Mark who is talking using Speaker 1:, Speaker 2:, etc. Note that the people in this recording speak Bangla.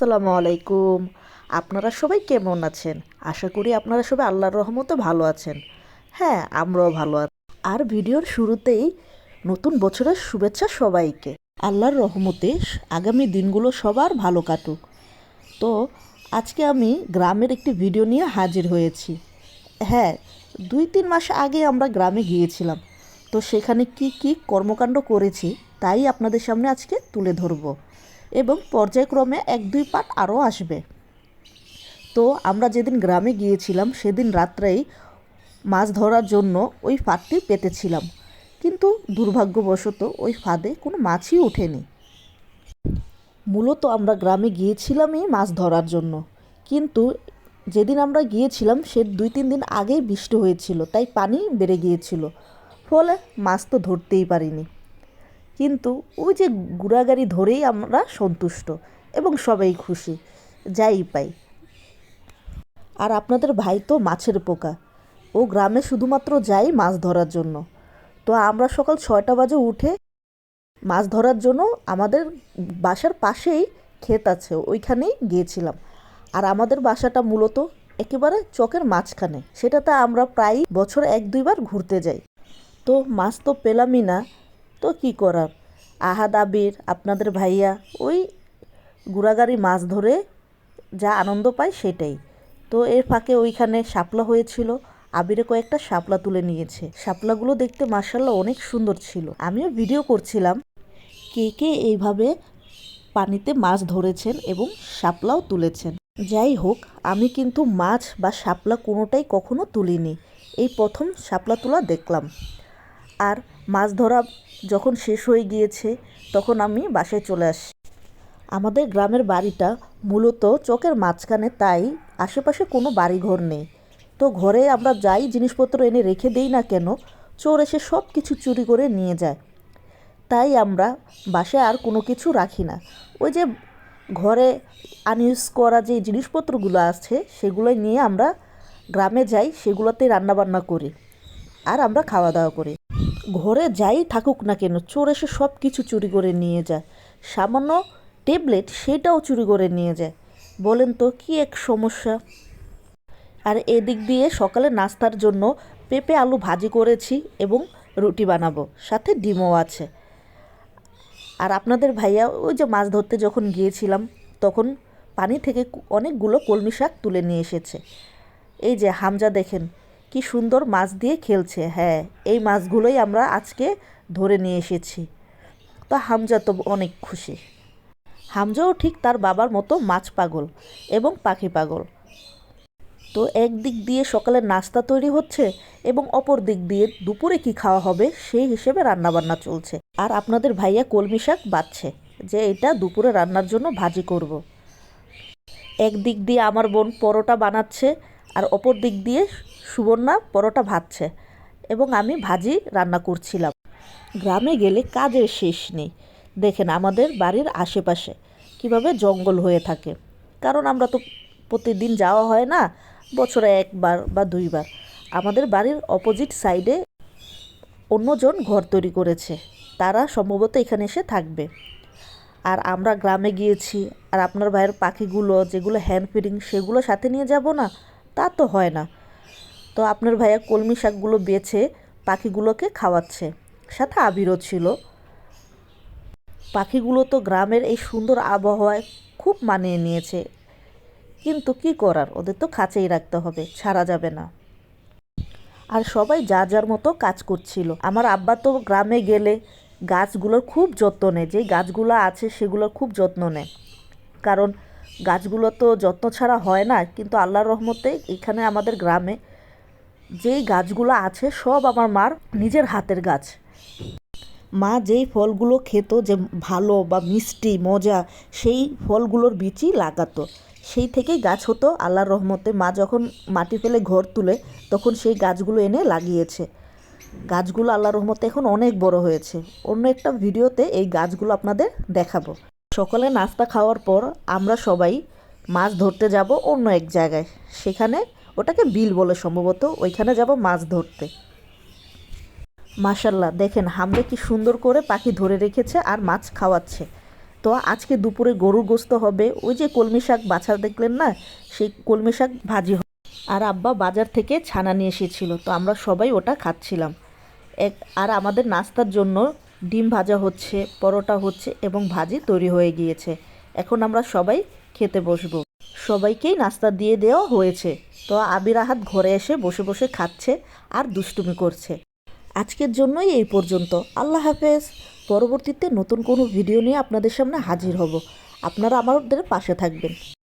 Speaker 1: আসসালামু আলাইকুম। আপনারা সবাই কেমন আছেন? আশা করি আপনারা সবাই আল্লাহর রহমতে ভালো আছেন। হ্যাঁ আমরাও ভালো আছি। আর ভিডিওর শুরুতেই নতুন বছরের শুভেচ্ছা সবাইকে। আল্লাহর রহমতে আগামী দিনগুলো সবার ভালো কাটুক। তো, আজকে আমি গ্রামের একটি ভিডিও নিয়ে হাজির হয়েছি। হ্যাঁ দুই তিন মাস আগে আমরা গ্রামে গিয়েছিলাম। তো সেখানে কি কি কর্মকাণ্ড করেছি, তাই আপনাদের সামনে আজকে তুলে ধরব। এবং পর্যায়ক্রমে এক দুই পাট আরও আসবে। তো আমরা যেদিন গ্রামে গিয়েছিলাম, সেদিন রাত্রেই মাছ ধরার জন্য ওই ফাঁদটি পেতেছিলাম। কিন্তু দুর্ভাগ্যবশত ওই ফাঁদে কোনো মাছই ওঠেনি। মূলত আমরা গ্রামে গিয়েছিলামই মাছ ধরার জন্য। কিন্তু যেদিন আমরা গিয়েছিলাম, সে দুই তিন দিন আগেই বৃষ্টি হয়েছিল, তাই পানি বেড়ে গিয়েছিল। ফলে মাছ তো ধরতেই পারিনি। কিন্তু ওই যে গুড়াগাড়ি ধরেই আমরা সন্তুষ্ট এবং সবাই খুশি, যাই পাই। আর আপনাদের ভাই তো মাছের পোকা। ও গ্রামে শুধুমাত্র যাই মাছ ধরার জন্য। তো আমরা সকাল ছয়টা বাজে উঠে মাছ ধরার জন্য আমাদের বাসার পাশেই ক্ষেত আছে, ওইখানেই গিয়েছিলাম। আর আমাদের বাসাটা মূলত একেবারে চকের মাঝখানে। সেটাতে আমরা প্রায় বছর এক দুইবার ঘুরতে যাই। তো মাছ তো পেলামই না তো কি করার? আহাদ আবির, আপনাদের ভাইয়া, ওই গুড়াগাড়ি মাছ ধরে যা আনন্দ পায় সেটাই। তো এর ফাঁকে ওইখানে শাপলা হয়েছিল। আবিরে কয়েকটা শাপলা তুলে নিয়েছে। শাপলাগুলো দেখতে মার্শাল্লাহ অনেক সুন্দর ছিল। আমিও ভিডিও করছিলাম কে কে এইভাবে পানিতে মাছ ধরেছেন এবং শাপলাও তুলেছেন। যাই হোক, আমি কিন্তু মাছ বা শাপলা কোনোটাই কখনো তুলিনি। এই প্রথম শাপলা তোলা দেখলাম। আর মাছ ধরা যখন শেষ হয়ে গিয়েছে, তখন আমি বাসায় চলে আসি। আমাদের গ্রামের বাড়িটা মূলত চকের মাঝখানে, তাই আশেপাশে কোনো বাড়িঘর নেই। তো ঘরে আমরা যাই জিনিসপত্র এনে রেখে দেই না কেন, চোর এসে সব কিছু চুরি করে নিয়ে যায়। তাই আমরা বাসায় আর কোনো কিছু রাখি না। ওই যে ঘরে আনইউজ করা যে জিনিসপত্রগুলো আছে সেগুলো নিয়ে আমরা গ্রামে যাই, সেগুলোতে রান্নাবান্না করি। আর আমরা খাওয়া দাওয়া করি। ঘরে যাই থাকুক না কেন, চোর এসে সব কিছু চুরি করে নিয়ে যায়। সামান্য ট্যাবলেট সেটাও চুরি করে নিয়ে যায়। বলেন তো, কি এক সমস্যা? আর এদিক দিয়ে সকালে নাস্তার জন্য পেঁপে আলু ভাজি করেছি এবং রুটি বানাবো, সাথে ডিমও আছে। আর আপনাদের ভাইয়া, ওই যে মাছ ধরতে যখন গিয়েছিলাম, তখন পানি থেকে অনেকগুলো কলমি শাক তুলে নিয়ে এসেছে। এই যে হামজা দেখেন কি সুন্দর মাছ দিয়ে খেলছে হ্যাঁ এই মাছগুলোই আমরা আজকে ধরে নিয়ে এসেছি। তো হামজা তো অনেক খুশি। হামজাও ঠিক তার বাবার মতো মাছ পাগল এবং পাখি পাগল। তো একদিক দিয়ে সকালে নাস্তা তৈরি হচ্ছে এবং অপর দিক দিয়ে দুপুরে কি খাওয়া হবে সেই হিসেবে রান্নাবান্না চলছে। আর আপনাদের ভাইয়া কলমি শাক বাচ্ছে যে এটা দুপুরে রান্নার জন্য ভাজি করব। একদিক দিয়ে আমার বোন পরোটা বানাচ্ছে আর অপর দিক দিয়ে সুবর্ণা পরোটা ভাজছে এবং আমি ভাজি রান্না করছিলাম। গ্রামে গেলে কাজের শেষ নেই। দেখেন আমাদের বাড়ির আশেপাশে কীভাবে জঙ্গল হয়ে থাকে। কারণ আমরা তো প্রতিদিন যাওয়া হয় না, বছরে একবার বা দুইবার। আমাদের বাড়ির অপোজিট সাইডে অন্যজন ঘর তৈরি করেছে। তারা সম্ভবত এখানে এসে থাকবে। আর আমরা গ্রামে গিয়েছি। আর আপনার ভাইয়ের পাখিগুলো যেগুলো হ্যান্ড ফিডিং সেগুলো সাথে নিয়ে যাব না? তা তো হয় না। তো আপনার ভাইয়া কলমি শাকগুলো বেছে পাখিগুলোকে খাওয়াচ্ছে। সাথে আবিরও ছিল। পাখিগুলো তো গ্রামের এই সুন্দর আবহাওয়ায় খুব মানিয়ে নিয়েছে। কিন্তু কি করার? ওদের তো খাঁচেই রাখতে হবে, ছাড়া যাবে না। আর সবাই যা যার মতো কাজ করছিল। আমার আব্বা তো গ্রামে গেলে গাছগুলোর খুব যত্ন নেয়। যেই গাছগুলো আছে সেগুলোর খুব যত্ন নেয়। কারণ গাছগুলো তো যত্ন ছাড়া হয় না, কিন্তু আল্লাহর রহমতে এখানে আমাদের গ্রামে যেই গাছগুলো আছে সব আমার মার নিজের হাতের গাছ। মা যেই ফলগুলো খেত যে ভালো বা মিষ্টি, মজা, সেই ফলগুলোর বীজই লাগাতো। সেই থেকেই গাছ হতো আল্লাহর রহমতে। মা যখন মাটি ফেলে ঘর তুলে, তখন সেই গাছগুলো এনে লাগিয়েছে। গাছগুলো আল্লাহর রহমতে এখন অনেক বড় হয়েছে। অন্য একটা ভিডিওতে এই গাছগুলো আপনাদের দেখাবো। সকালে নাস্তা খাওয়ার পর আমরা সবাই মাছ ধরতে যাব অন্য এক জায়গায়। সেখানে ওটাকে বিল বলে সম্ভবত, ওইখানে যাব মাছ ধরতে। মাশাল্লাহ, দেখেন হামলে কি সুন্দর করে পাখি ধরে রেখেছে আর মাছ খাওয়াচ্ছে। তো আজকে দুপুরে গরুর গোস্ত হবে, ওই যে কলমি শাক বাছা দেখলেন না? সেই কলমি শাক ভাজি হবে। আর আব্বা বাজার থেকে ছানা নিয়ে এসেছিল, তো আমরা সবাই ওটা খাচ্ছিলাম। এক, আর আমাদের নাস্তার জন্য ডিম ভাজা হচ্ছে, পরোটা হচ্ছে এবং ভাজি তৈরি হয়ে গিয়েছে। এখন আমরা সবাই খেতে বসবো। সবাইকেই নাস্তা দিয়ে দেওয়া হয়েছে। তো আবির আহাত ঘরে এসে বসে বসে খাচ্ছে আর দুষ্টুমি করছে। আজকের জন্যই এই পর্যন্ত। আল্লাহ হাফেজ। পরবর্তীতে নতুন কোনো ভিডিও নিয়ে আপনাদের সামনে হাজির হব। আপনারা আমাদের পাশে থাকবেন।